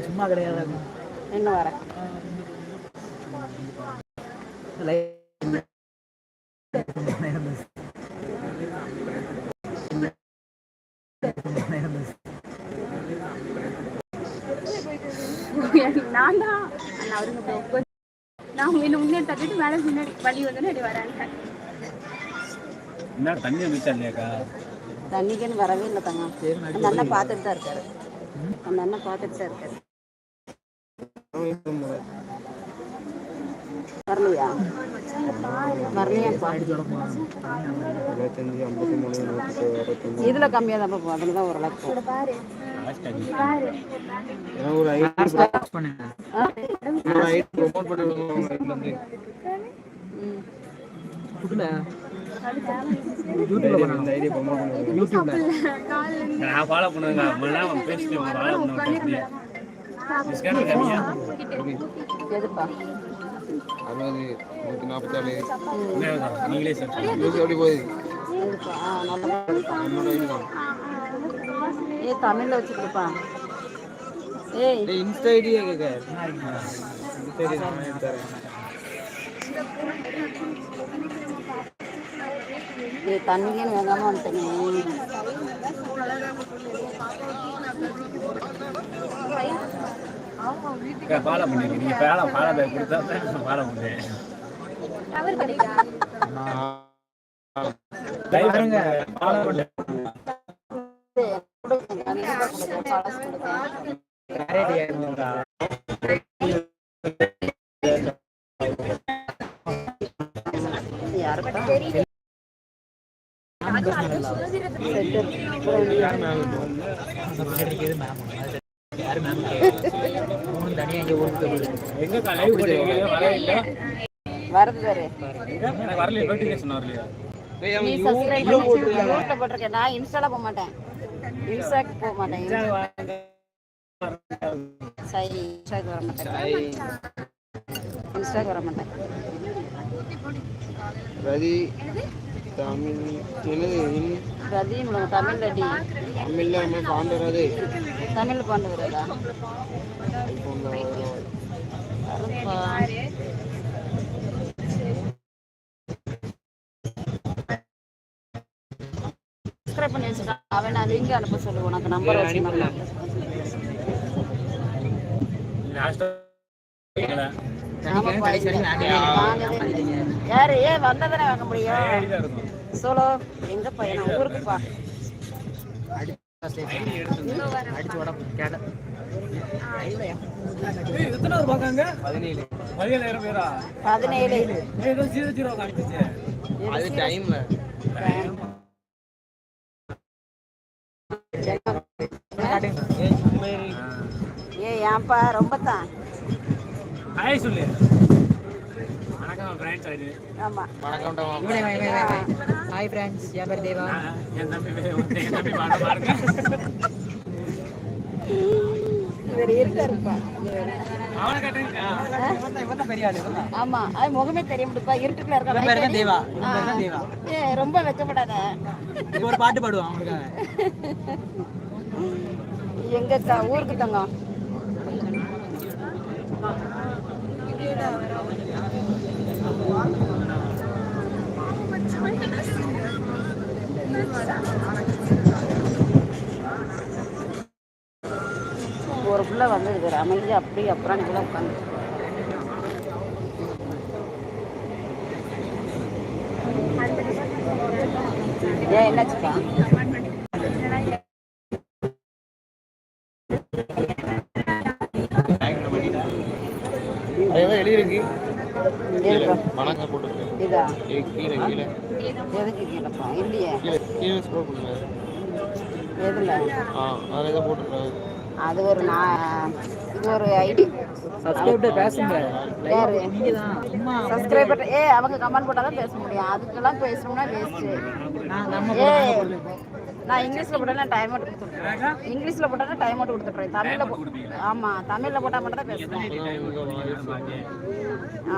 சும்மா கிடையாது. வரேன் நான் தான். நான் என்ன முன்னே தட்டிட்டு மேலே முன்னாடி வழி வந்து அப்படி வராங்க என்ன தண்ணி வந்துச்சா இல்லையாக்கா தண்ணிக்குன்னு வரவே இல்லை தங்க அந்த அண்ணன் பார்த்துட்டு தான் இருக்காரு. அந்த அண்ணன் பார்த்துட்டு தான் இருக்காரு. வரலையா? வரலையாப்பா. இருபத்தஞ்சி ஐம்பத்தி மூணு நூற்றி இதுல கம்மியா தான் போகும் அதுல தான் ஓரளவுக்கு ஒரு ஐடி பண்ணுங்க ப்ரொமோட் பண்ணி யூடியூப்ல நான் ஃபாலோ பண்ணுவேங்க பேசிட்டு ஃபாலோ பண்ணுவேன். அறுபது நூற்றி நாற்பத்தாறு நீங்களே சார் எப்படி போகுது? ஏ தமிழ்ல ஏய். இன்ஸ்டா ஐடியே கேட்க இன்ஸ்டா தரேன். ஏ ஃபாலோ பண்ணிருக்கீங்க நீங்க ஃபாலோ ஃபாலோ பேக் கொடுத்தா தான் ஃபாலோ வருது பாரு நீ சப்ஸ்கிரைப் பண்ணி போட்டிருக்கேன் நான் இன்ஸ்டால போக மாட்டேன் இன்ஸ்டாக்கு போக மாட்டேன் சரி இன்ஸ்டாக்கு வர மாட்டேன் இன்ஸ்டாக்கு வர மாட்டேன் தமிழ் என்னது இன் ரதீம் தமிழ்ல நம்ம பாண்டறது தமிழ்ல பாண்டு வருதா ஐஃபோனில் வரும் வருப்பா சப்ஸ்கிரைப் பண்ணி வச்சுட்டான் அவன் நான் லிங்க் அனுப்ப சொல்லு உனக்கு நம்பர் யாரு ஏ வந்ததானே வாங்க முடியும்? சோலோ எங்க பையன்? ஊருக்குப்பா அடிச்சு உடம்பு பதினேழு. அது டைமில் ஏ ஏன்பா ரொம்ப தான். ஹாய் சொல்லு. வணக்கம் ஃப்ரெண்ட்ஸ் அது ஆமா. வணக்கம் ஹாய் ஃப்ரெண்ட்ஸ் என் பேர் தேவா. நான் என் தம்பி பேர் வந்து என் தம்பி பாட பாருங்க இவர் இருக்காருப்பா அவனை கட்டுங்க பெரிய ஆளு இவன் தான். ஆமா. அது முகமே தெரிய முடியுப்பா இருட்டுக்குள்ள இவன் பேர் தான் தேவா. இருக்க பேர் தேவா. ஏ ரொம்ப வெக்கப்படாத ஒரு பாட்டு பாடுவான் அவனுக்காக. எங்க த- ஊருக்கு தங்கம். ஒரு பிள்ளை வந்திருக்காரு அமைதி அப்படி அப்புறம் கூட உட்காந்து. ஏன் என்னாச்சுப்பா வணக்கம் போட்டுருக்கு இதா? கீழே கீழே. எதுக்கு கேட்டப்பா இல்லையே. கீழே ஸ்க்ரோல் பண்ணுங்க. எதுல? ஆ அதில் தான் போட்டுருக்காரு அது ஒரு நான் இது ஒரு ஐடி. சப்ஸ்கிரைபர் பேசுங்க. யாரு? நீங்க தான். சும்மா சப்ஸ்கிரைபர் ஏ அவங்க கமெண்ட் போட்டால் தான் பேச முடியும். அதுக்கெல்லாம் பேசணும்னா வேஸ்ட்டு நான் நம்ம ஏ நான் இங்கிலீஷில் போட்டேன்னா டைம் அவுட் கொடுத்துட்றேன். இங்கிலீஷில் போட்டேன்னா டைம் அவுட் கொடுத்துட்றேன். தமிழில் போ ஆமாம் தமிழில் போட்டால் மட்டும் தான் பேசுவேன்.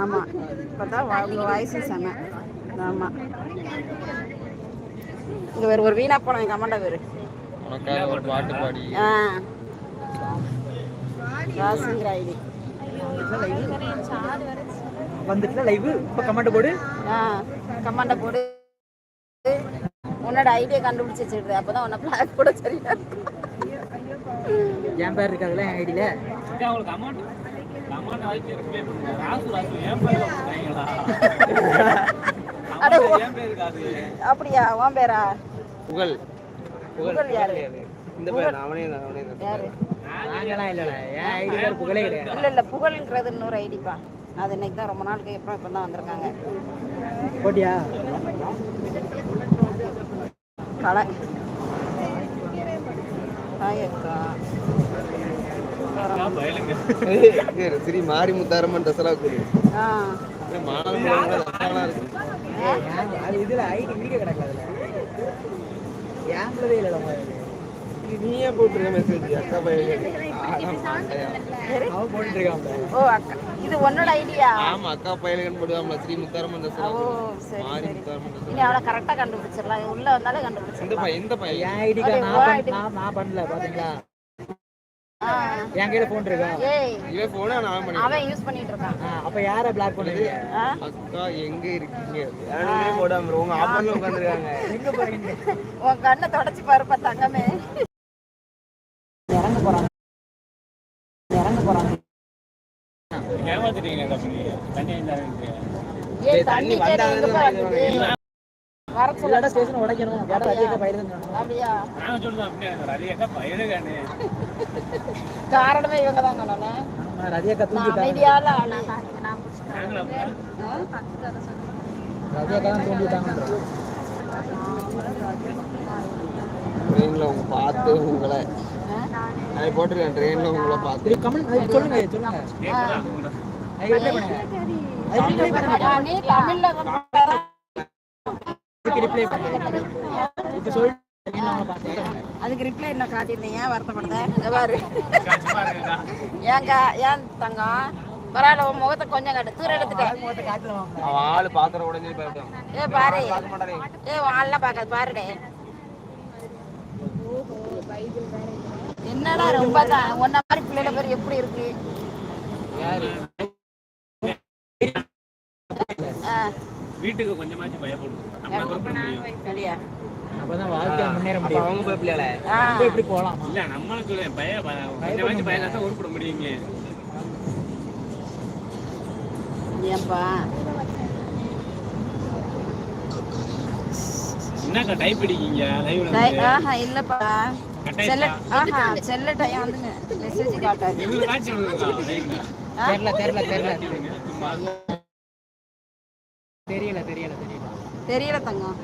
ஆமாம் தான் உங்கள் வாய்ஸ் செம. ஆமாம் இங்கே வேறு ஒரு வீணா போனேன் கமெண்டை வேறு உனக்காக ஒரு பாட்டு பாடி ஆ. ராசுங்கிற ஐடி. வந்துட்டுல லைவ் இப்ப கமெண்ட் போடு ஆ கமாண்ட போடு. உன்னோட ஐடியா கண்டுபிடிச்சு வச்சிருது அப்பதான் உன்னை பிளாக் கூட சரியா இருக்கும். என் பேர் இருக்காதுல்ல என் ஐடியில அவங்களுக்கு அமௌண்ட் அப்படியா? உன் பேரா? புகழ். புகழ் யாரு? இந்த பேர் அவனே தான் அவனே தான். யாரு? நாங்களாம் இல்லடா. என் ஐடி பேர் புகழே கிடையாது. இல்ல இல்ல புகழ்ன்றது இன்னொரு ஐடிப்பா அது இன்னைக்கு தான் ரொம்ப நாளுக்கு அப்புறம் இப்போ தான் வந்திருக்காங்க. போட்டியா? கூடி ஆ மாணவ இருக்கு ஏன் அது இதுல ஐடி வீடியோ கிடக்கு அதுல ஏன்றதே இல்லடா இது நீயே போட்டுருக்க மெசேஜ் அக்கா பையன் இருக்கான் ஓ அக்கா இது உன்னோட ஐடியா ஆமா அக்கா பையலுக்குன்னு போடுவாங்களா ஸ்ரீ முத்தாரம்மன் ஓ சரி சரி. இனி அவளை கரெக்டாக கண்டுபிடிச்சிடலாம். உள்ள வந்தாலே இந்த கண்டுபிடிச்சிடலாம் பையன் இந்த பையன். என் ஐடிக்கு அடே, நான். நான் நான் பண்ணல பாத்தீங்களா? என் கையில போன் இருக்கா? ஏய். இவன் போனா நான் பண்ணி அவன் யூஸ் பண்ணிட்டு இருக்கான். அப்ப யார பிளாக் ஆ? அக்கா எங்க இருக்கீங்க? யாருமே போடாம உங்க ஆப்பர்ல உட்காந்துருக்காங்க எங்க போறீங்க? உன் கண்ணை தொடச்சி பாருப்பா தங்கமே. ஏமாத்திட்டீங்க தம்பி தண்ணி தண்ணி வர சொல்லடா ஸ்டேஷன் உடைக்கணும் கேட்ட அதிக அப்படியா நான் அப்படியே காரணமே இவங்க தான் ரதியக்கா நான் தூங்கிட்டாங்க அமைதியால ரதியக்கா தான் தூங்கிட்டாங்க ட்ரெயின்ல உங்க பார்த்து உங்களை நான் போட்டிருக்கேன். ட்ரெயின்ல உங்களை பார்த்து. கமெண்ட் சொல்லுங்க சொல்லுங்க. அது அது அதுக்கு ரிப்ளை என்ன காட்டியிருந்தீங்க? வருத்தப்படுத இங்க பாரு. ஏங்கா ஏன் தங்கம்? பரவாயில்ல உன் முகத்தை கொஞ்சம் காட்டு. தூரம் எடுத்துட்டேன் அவன் ஆளு பாத்திரம் உடஞ்சு போயிட்டான் ஏ பாரு. ஏ வாழலாம் பார்க்காது. பாருடே. என்னடா ரொம்ப தான் ஒன்ன மாதிரி பிள்ளைல பேர் எப்படி இருக்கு? வீட்டுக்கு கொஞ்சமாச்சும் பயப்படும் சரியா அப்பதான் வாழ்க்கை முன்னேற முடியும். அவங்க போய் பிள்ளைல ஆ, இப்ப எப்படி போலாம் இல்ல நம்மளுக்கு பய பய- கொஞ்சமாச்சும் பயம் தான் உருப்பிட முடியுங்க ஏன்பா? என்னக்கா டைப் அடிக்கீங்க லைவ்ல டை- ஆஹா இல்லப்பா. செல்ல ஆஹா செல்ல டைம் வந்துங்க மெசேஜ் காட்டாது. தெரியல தெரியல தெரியல. சும்மா தெரியல தெரியல தெரியல. தெரியல தங்கம்.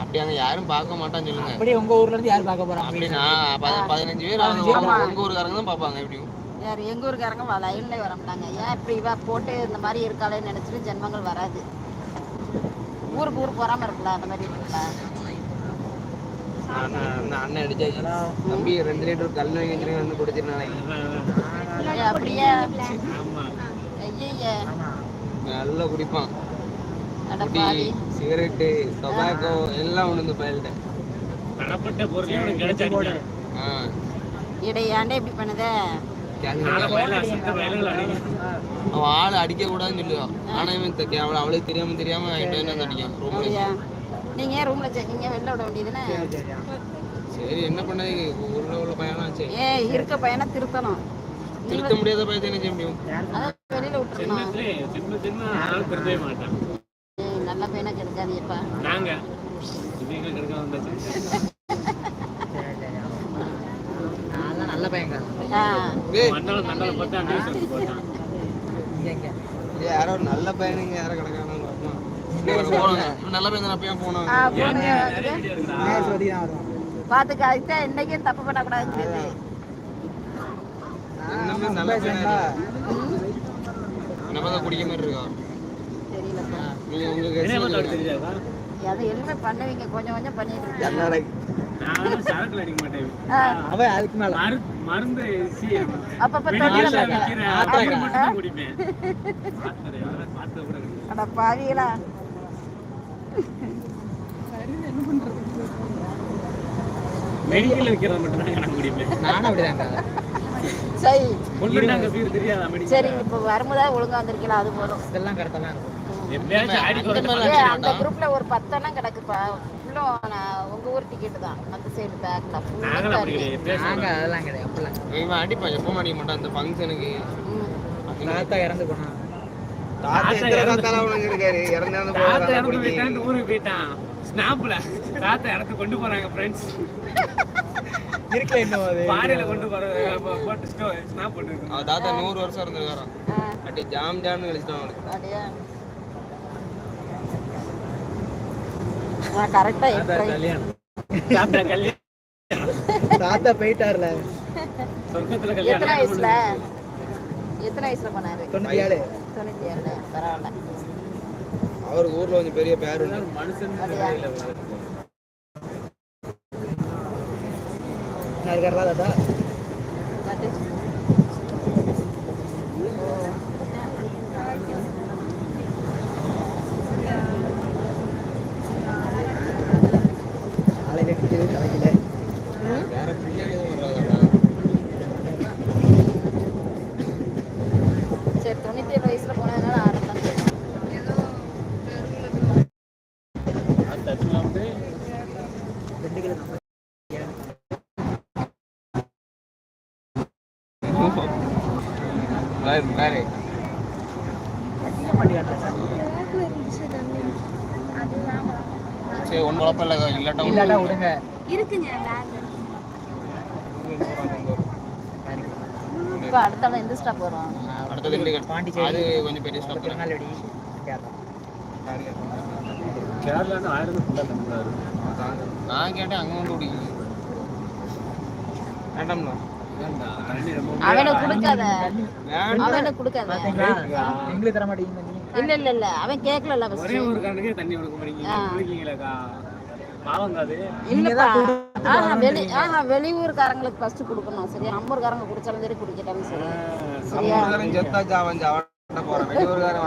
அப்படி அங்க யாரும் பார்க்க மாட்டான்னு சொல்லுங்க. அப்படியே உங்க ஊர்ல இருந்து யார் பார்க்க போறாங்க? அப்படி நான் ப- பதினஞ்சு பேர் உங்க ஊருக்காரங்க தான் பார்ப்பாங்க எப்படியும். யார் எங்க ஊருக்காரங்க லைன்ல வர மாட்டாங்க. ஏன் இப்படி இவ போட்டு இந்த மாதிரி இருக்காளேன்னு நினைச்சிட்டு ஜென்மங்கள் வராது. ஊருக்கு ஊர் போறாம இருக்குல்ல அந்த மாதிரி நான் அண்ணன் அடிச்சாச்சு தம்பி ரெண்டு லிட்டர் கல் வாங்கி வந்து ஐயே நல்லா குடிப்பான். அட குடி பாவி. சிகரெட்டு டொபாக்கோ எல்லாம் ஒண்ணு இந்த பயில்கிட்ட. தரப்பட்ட பொருளே உனக்கு கிடைச்சாடிங்க ஆ இடை ஏன்டே இப்படி பண்ணுதே? அவன் ஆளு அடிக்க கூடாதுன்னு சொல்லுவான் ஆனா இவன் அவளை அவளுக்கு தெரியாம தெரியாம என்ன அடிக்கான் ரூம்ல நீங்க ஏன் ரூம்ல நீங்க வெளில விட வேண்டியதுன்னு சரி என்ன பண்ண ஊர்ல உள்ள பையனா சரி ஏ இருக்க பையனை திருத்தணும். திருத்த முடியாத பையத்தை என்ன செய்ய முடியும் வெளியில சின்னத்துல சின்ன சின்ன ஆள் திருத்தவே மாட்டான். ஏய், நல்ல பையனை கெடுக்காதீப்பா நாங்க. கெடுக்க வந்தாச்சு நான் நல்ல பையங்க ஆ ஏய் மண்டலம் மண்டலம் பார்த்தா நியூஸ் எடுத்து போட்டான் இங்க இங்க ஏய், யாரோ நல்ல பையனுங்க யாரோ கிடக்கானு போனாங்க. நல்ல பையன் தானே அப்பயும் போனாங்க. ஆ போங்க நிறைய வீடியோ இருக்குடா நேரத்துல தான் வரும். பாத்துக்க அதுதான் இன்னைக்கும் தப்பு தான் குடிக்க மாதிரி இருக்கா? எதுவுமே பண்ணுவீங்க. கொஞ்சம் கொஞ்சம் பண்ணிட்டு அவன் அதுக்கு மேல. மருந்து சி அப்பப்ப. அட மட்டும் தான் குடிப்பேன். நானும் அப்படிதாங்க சரி. சரி இப்போ வரும்போதா ஒழுங்கா வந்திருக்கீங்களா அது போதும். இதெல்லாம் கரெக்டாக அந்த குரூப்ல ஒரு பத்தெண்ணம் கிடக்குப்பா. ஃபுல்லும் நான் உங்க ஊர் டிக்கெட் தான். அந்த சைடு பேக்ல நாங்களும் அப்படி கிடையாது. எப்படியாச்சும் நாங்கள் அதெல்லாம் கிடையாது அப்படிலாம் இவன் அடிப்பான் எப்பவும் அடிக்க மாட்டான். அந்த ஃபங்க்ஷனுக்கு தாத்தா இறந்து போனா. தாத்தா எத்தனை தாத்தாலாம் உனக்கு இருக்காரு இறந்து தாத்தா இறந்து போகிறான் போயிட்டான்னு ஊருக்கு போயிட்டான். ஸ்னாப்ல. தாத்தா இடத்துக்கு கொண்டு போறாங்க ஃப்ரெண்ட்ஸ் இருக்கல இன்னும் அது. பாறையில கொண்டு போறாங்க போட்டு ஸ்னாப் போட்டு தாத்தா நூறு வருஷம் இருந்திருக்காராம் அடி ஜாம் ஜாம்னு கழிச்சிட்டான் அவனுக்கு அப்படியா நான் கரெக்டா தாத்தா கல்யாணம். தாத்தா போயிட்டார்ல. எத்தனை வயசுல? எத்தனை வயசுல பண்ணாரு தொண்ணூத்தி ஏழு. தொண்ணூத்தி ஏழு. பரவாயில்ல. அவருக்கு ஊர்ல கொஞ்சம் பெரிய பேர் மனுஷன் இருக்காரா தாத்தா பாத்து. காலையில நிற்கிது தலைக்கல வேற பின்னாடி எதுவும் வராதா சரி தொண்ணூத்தி ஏழு வயசுல போனதுனால ஆடத்தான் செய்யும். தட்டுல வந்து ரெண்டு கிலோ நம்ம வேற வேற சரி ஒன்றும் குழப்பம் இல்லை இல்லாட்டா இல்லாட்டா விடுங்க. இப்ப எந்த ஸ்டாப் வரும் அடுத்தது இண்டிகேட் பாண்டிச்சேரி. அது கொஞ்சம் பெரிய ஸ்டாப் திருநெல்வேலி கேரளா கேரளான்னு ஆயிரம் நான் கேட்டேன் அங்கே வந்து பிடிக்கும் வேண்டாம்ண்ணா அவனுக்கு கொடுக்காத. கொடுக்காத. எங்களுக்கு தர இல்ல இல்ல இல்ல. அவன் கேட்கல ஒரே கணக்கே தண்ணி கொடுக்க மாட்டீங்க. வெளியூர்காரங்களுக்கு ஃபர்ஸ்ட் கொடுக்கணும். சரியா நம்மூர்காரங்க குடிச்சாலும் சரி குடிக்கட்டாலும் சரி. சரியா? அவன் போறான். வெளியூர்காரன்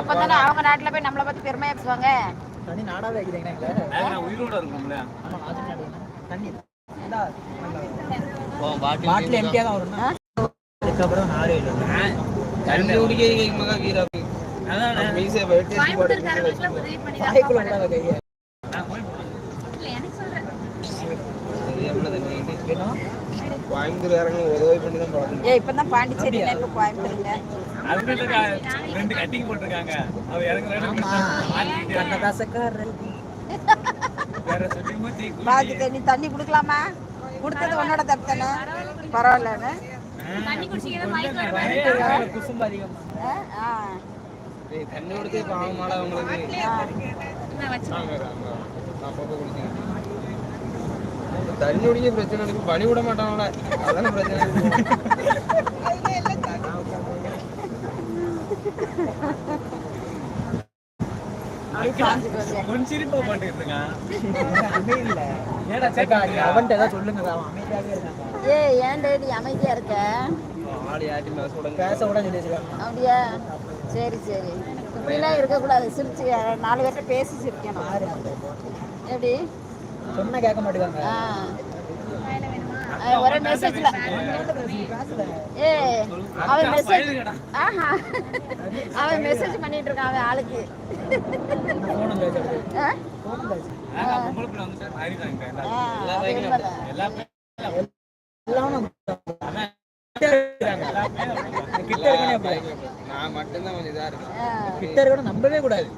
அப்பதானே அவங்க நாட்டுல போய் நம்மளை பத்தி பெருமையா பேசுவாங்க? தண்ணி நாடாவே உயிரோட இருக்கோம்ல நாடு தண்ணி. பாட்டில் எம்டியாக தான் வரும்னா அதுக்கப்புறம் நாரே இல்லை தண்ணி குடிக்க மகா கீராக்கு அதான். மீசை வெட்டி போட்டு மீசை வச்சு வாய்க்குள்ள விடாத கையை. நான் போய் எவ்வளோ தண்ணி? வேணும் கோயம்புத்தூர்காரங்க உதவி பண்ணி தான் இப்பதான் பாண்டிச்சேரி இப்ப கோயம்புத்தூருங்க அதுக்கு ரெண்டு கட்டிங் போட்டிருக்காங்க. அவ இறங்குற ஆமா. கண்ணதாசக்காரர் பாத்துக்க நீ தண்ணி குடுக்கலாமா? கொடுத்தது உன்னோட தப்பு தானே. பரவாயில்லன்னு தண்ணி குடிக்க பிரச்சனை பனி விட மாட்டாங்கள அதான பிரச்சனை இருக்கு. கொஞ்சம் சிரிப்பா பண்ணிட்டு இருக்கான் அமைதியில்ல ஏடா அக்கா, நீ அவன்கிட்ட ஏதாவது சொல்லுங்க அவன் அமைதியாவே இருக்காங்க ஏ ஏன் டேடி அமைதியா இருக்க. பேச கூட அப்படியா? சரி சரி. இப்படிலாம் இருக்கக்கூடாது. சிரிச்சு நாலு பேர்கிட்ட பேசி சிரிக்கணும். எப்படி? சொன்னா கேட்க மாட்டேங்காங்க ஒரே மெசேஜ்ல ஏ அவன் மெசேஜ் ஆஹா. அவன் மெசேஜ் பண்ணிட்டு இருக்கான் அவன் ஆளுக்கு. கிட்ட இருக்காங்க. கிட்ட இருக்கனே அப்படி நான் மட்டும்தான் கொஞ்சம் இதா இருக்கேன். ஆ. கிட்ட இருக்கணும் நம்பவே கூடாது.